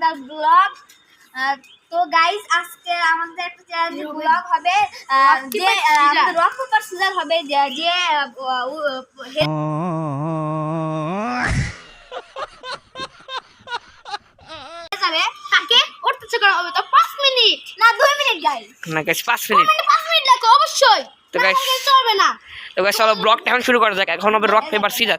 Another blog. তো guys আজকে আমাদের একটা চ্যালেঞ্জ ব্লগ হবে? যে আমাদের রক পেপার সিজার হবে। যে যে আহ, উ- হে- যাবে তাকে উঠতে করা হবে। তো পাঁচ মিনিট। না দুই মিনিট না মিনিট। মানে পাঁচ মিনিট লাগবে অবশ্যই। তো চলবে না। তো চলো ব্লগটা এখন শুরু করা যাক। এখন হবে রক পেপার সিজার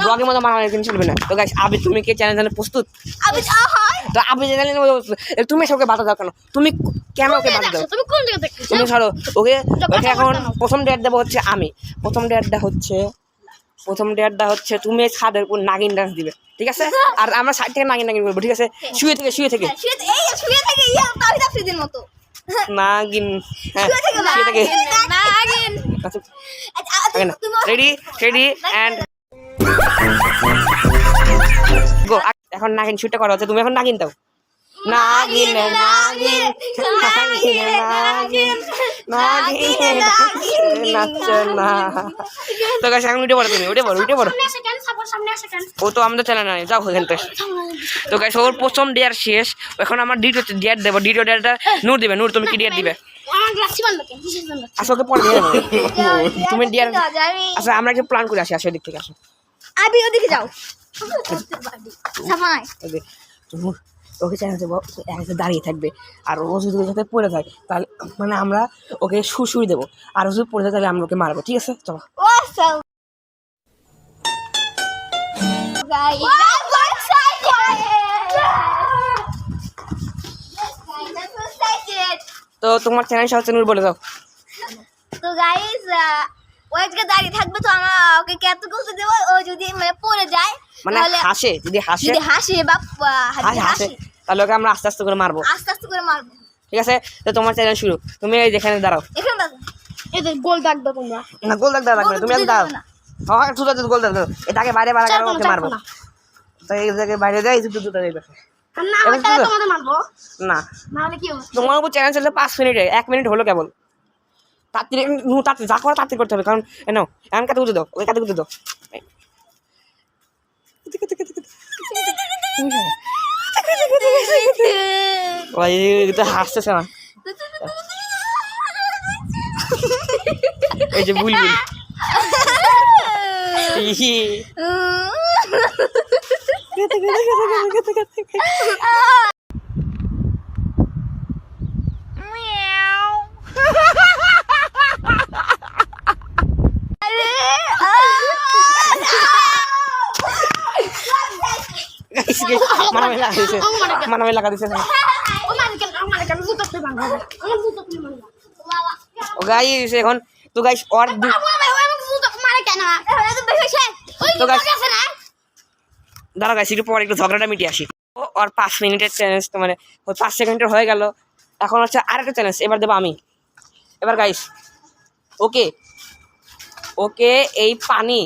ব্লগের মধ্যে মারামারি কিন্তু চলবে না। তো গাইস আবি তুমি কি চ্যানেল জানে প্রস্তুত? তো আবি। এ, তুমি সবকে বাধা দাও কেন? তুমি কেন ওকে বাধা দাও? তুমি কোন জায়গা তুমি ছাড়ো ওকে? ওকে এখন প্রথম ডেট দেবো হচ্ছে আমি। প্রথম ডেটটা হচ্ছে প্রথম ডেটটা হচ্ছে তুমি ছাদের উপর নাগিন ডান্স দিবে ঠিক আছে? আর আমরা সাইড থেকে নাগিন নাগিন বলব ঠিক আছে? শুয়ে থেকে শুয়ে থেকে। শুয়ে এই শুয়ে থেকে ইয়া আফ্রিদির মতো। নাগিন। হ্যাঁ নাগিন। রেডি রেডি অ্যান্ড গো এখন নাগিন শুটটা করা হচ্ছে তুমি এখন নাগিন দাও। নাগিন নাগিন নাগিন নাগিন নাগিন নাচছে না তো গাছ এখন উঠে পড়ো তুমি উঠে পড়ো উঠে পড়ো ও তো আমাদের চ্যানেল নাই যাও এখান থেকে। তো গাছ ওর প্রথম ডেয়ার শেষ এখন আমার দ্বিতীয় ডেয়ার দেবো দ্বিতীয় ডেয়ারটা নূর দিবে নূর তুমি কি ডেয়ার দিবে? আসো ওকে পরে তুমি ডিয়ার আমি আচ্ছা আমরা একটু প্ল্যান করে আসি আসো দিক থেকে আসো। আবি ওদিকে যাও। ওকে চ্যানেল একসাথে দাঁড়িয়ে থাকবে। আর ও যদি ওর সাথে পড়ে যায় তাহলে মানে আমরা ওকে সুসুই দেবো। আর ও যদি পড়ে যায় তাহলে আমরা ওকে মারবো, ঠিক আছে? চলো। তো তোমার চ্যানেল হচ্ছে নূর বলে দাও। তো গাইস ও আজকে দাঁড়িয়ে থাকবে, তো আমরা ওকে কত করতে দেবো? ও যদি মানে পড়ে যায় মানে হাসে যদি হাসে যদি হাসে বা হাসে তাহলে ওকে আমরা আস্তে আস্তে করে মারবো। আস্তে আস্তে করে মারবো। ঠিক আছে? তো তোমার চ্যানেল শুরু। তুমি এই যেখানে দাঁড়াও। এখানে এদের গোল দাগ দাও তোমরা। না গোল দাগ দেওয়া লাগবে তুমি এখন। হ্যাঁ গোল দাগ দাও। এটাকে বাইরে বাইরে ওকে মারবো। তো এই জায়গায় বাইরে দেয় এই দুটো না তোমার উপর চলছে পাঁচ মিনিটে এক মিনিট হলো কেবল। তাড়াতাড়ি যা করা তাড়াতাড়ি করতে হবে কারণ এ নাও এমন কাতে দাও ওই কাতে দাও। তো হাসতেছে না এই যে বুলবুল মারামারি লাগা দিছে মারামারি লাগা দিছে ও গাইস এখন তো গাইস এটা তো না? দাঁড়া গাইস একটু পরে একটু ঝগড়াটা মিটিয়ে আসি। ও ওর পাঁচ মিনিটের চ্যালেঞ্জ তো মানে পাঁচ সেকেন্ডের হয়ে গেল। এখন হচ্ছে আরেকটা চ্যালেঞ্জ এবার দেবো আমি। এবার গাইস ওকে ওকে এই পানি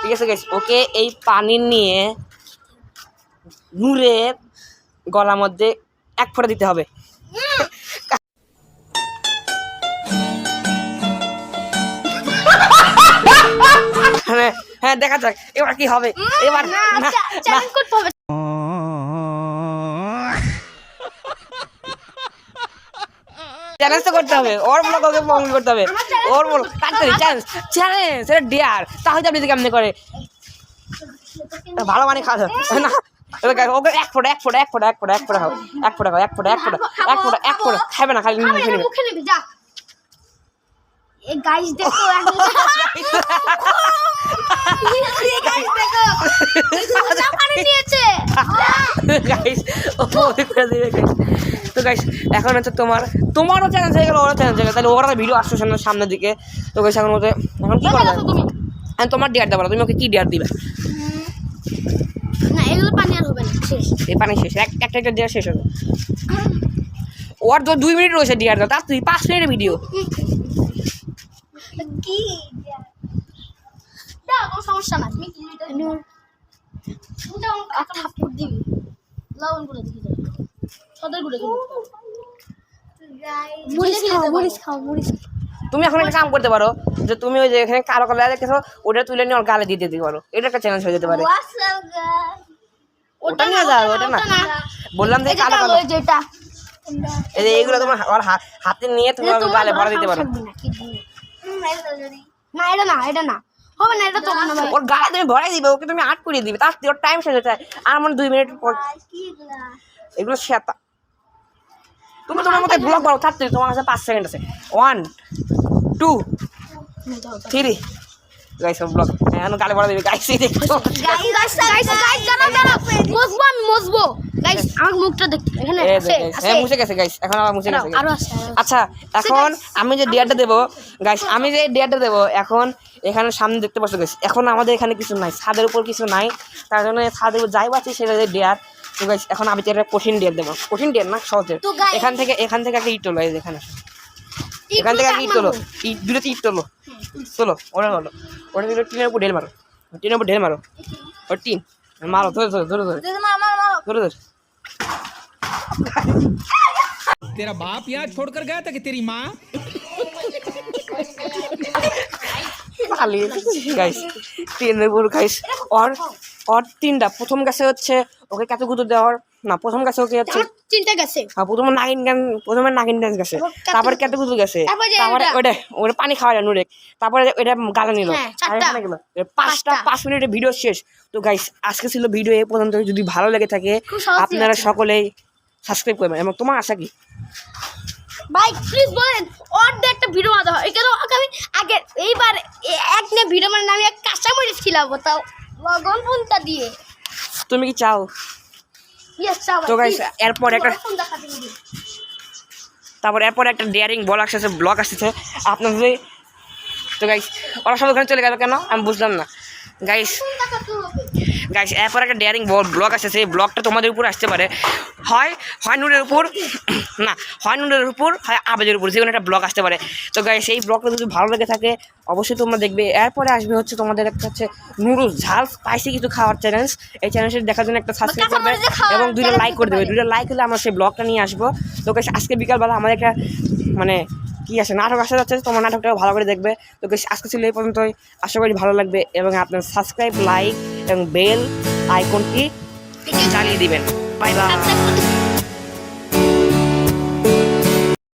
ঠিক আছে গাইস ওকে এই পানি নিয়ে নূরের গলার মধ্যে এক ফোঁটা দিতে হবে। হ্যাঁ হ্যাঁ দেখা যাক এবার কি হবে এবার চ্যালেঞ্জ তো করতে হবে ওর ব্লগ ওকে বন্ধ করতে হবে ওর তাড়াতাড়ি চ্যালেঞ্জ চ্যালেঞ্জ এটা ডিয়ার তাহলে আপনি কেমনি করে ভালো মানে খাওয়া না ওকে এক ফোঁটা এক ফোঁটা এক ফোঁটা এক ফোঁটা এক ফোঁটা খাও এক ফোঁটা খাও এক ফোঁটা এক ফোঁটা এক ফোঁটা এক ফোঁটা খাবে না খালি মুখে নেবে এই গাইস দেখো এই গাইস দেখো মজা পানি নিয়েছে। গাইস ও করে দিবে গাইস তো গাইস এখন হচ্ছে তোমার তোমারও চ্যালেঞ্জ হয়ে গেল ওরও চ্যালেঞ্জ হয়ে গেল। তাহলে ওরা ভিডিও আসছে সামনে সামনের দিকে। তো গাইস এখন এখন কি করা যায় তুমি। এখন তোমার ডিয়ার দেবো তুমি ওকে কি ডিয়ার দিবে? না এগুলো পানি আর হবে না শেষ। এই পানি শেষ এক একটা একটা দেওয়া শেষ হবে। ওর তো দুই মিনিট রয়েছে ডিয়ার তার তুই পাঁচ মিনিটের ভিডিও কি? না কোনো সমস্যা না তুমি কি ওটা একটা থাপ্পড় দিবি। লবণ দিবি। সদর মরিচ খাও মরিচ খাও মরিচ তুমি এখন একটা কাম করতে পারো যে তুমি ওই যে এখানে কালো কালো দেখেছ ওটা তুলে নিয়ে ওর গালে দিয়ে দিতে পারো। এটা একটা চ্যালেঞ্জ হয়ে যেতে পারে। ওটা নিয়ে যাও ওটা না। বললাম যে কালো কালো যেটা এই যে এইগুলো তোমার হাতে নিয়ে তুমি গালে ভরা দিতে পারো। না এটা না এটা না হবে না এটা তো ওর তুমি ভরাই দিবে ওকে তুমি আট করিয়ে দিবে তার ওর টাইম শেষ হয়ে আর মানে দুই মিনিট পর এগুলো তুমি তোমার মতো ব্লগ বাড়ো তোমার কাছে পাঁচ সেকেন্ড আছে ওয়ান টু থ্রি গাইস এখন গালে দিবে গাইস আমার মুখটা দেখতে এখানে আছে হ্যাঁ মুছে গেছে গাইস এখন আবার মুছে গেছে আরও আছে আচ্ছা এখন আমি যে ডিয়ারটা দেবো গাইস আমি যে ডিয়ারটা দেবো এখন এখানে সামনে দেখতে পাচ্ছ গাইস এখন আমাদের এখানে কিছু নাই ছাদের উপর কিছু নাই তার জন্য ছাদের উপর যাই পাচ্ছি সেটা যে ডিয়ার তো গাইস এখন আমি একটা কঠিন ডিয়ার দেবো। কঠিন ডিয়ার না সহজের এখান থেকে এখান থেকে একটা ইট তোলো এখানে। এখান থেকে একটা ইট তোলো। ইট দুটোতে ইট তোলো। তোলো ওটা হলো ওটা দিল টিনের উপর ঢেল মারো। টিনের উপর ঢেল মারো। ও টিন। মারো ধরে। ধরে ধরে ধরে। ধরে ধরে। तेरा बाप यहाँ छोड़कर गया था कि तेरी माँ পালিয়ে গাইস তিনের উপর গাইস ওর ওর তিনটা প্রথম গাছে হচ্ছে ওকে কত গুঁতো দেওয়ার না প্রথম গাছে ওকে হচ্ছে আমার চিন্তা গেছে হ্যাঁ, প্রথমে নাগিন গান প্রথমে নাগিন ডান্স গেছে তারপর তারপরে কত গুঁতো গেছে তারপর যে তারপরে এটা- ওটা ওটা পানি খাওয়া যায় নুরেক তারপরে ওটা গালে নিল হ্যাঁ, আর চারটা। এখানে গেলো। এ পাঁচটা পাঁচটা। পাঁচ মিনিটের ভিডিও শেষ তো গাইস আজকে ছিল ভিডিও এই পর্যন্ত যদি ভালো লেগে থাকে খুব সহজ আপনারা আছে। সকলেই সাবস্ক্রাইব করবেন এবং তোমার আশা কি? ভাই প্লিজ বলেন দিয়ে একটা ভিডিও বানাতে হয়। কেন আমি আগে এইবার এক নিয়ে ভিডিও মানে আমি এক কাঁচা মরিচ খিলাবো তাও লগন ফোনটা দিয়ে। তুমি কি চাও? তো গাইস এরপর একটা তারপর এরপর একটা ডেয়ারিং বল আসতেছে ব্লগ আসতেছে আপনার যদি তো গাইস ওরা সব ওখানে চলে গেল কেন? আমি বুঝলাম না। গাইস গাইস এরপর একটা ডেয়ারিং বল ব্লগ আসতেছে এই ব্লগটা তোমাদের উপর আসতে পারে। হয় হয় নুনের উপর না হয় উপর হয় আবেজের উপর যে কোনো একটা ব্লগ আসতে পারে। তো গাইস এই ব্লগটা যদি ভালো লেগে থাকে অবশ্যই তোমরা দেখবে। এরপরে আসবে হচ্ছে তোমাদের একটা হচ্ছে নুডলস ঝাল স্পাইসি কিছু খাওয়ার চ্যালেঞ্জ এই চ্যালেঞ্জটা দেখার জন্য একটা সাবস্ক্রাইব করবে এবং দুইটা লাইক করে দেবে। দুইটা লাইক হলে আমরা সেই ব্লগটা নিয়ে আসব। তো guys, আজকে বিকালবেলা আমাদের একটা মানে কি আছে? নাটক আসা যাচ্ছে তোমার নাটকটাও ভালো করে দেখবে। তো আজকে ছিল এই পর্যন্তই। আশা করি ভালো লাগবে এবং আপনার সাবস্ক্রাইব লাইক এবং বেল আইকনটি চালিয়ে দিবেন। বাই বাই সাবস্ক্রাইব করতে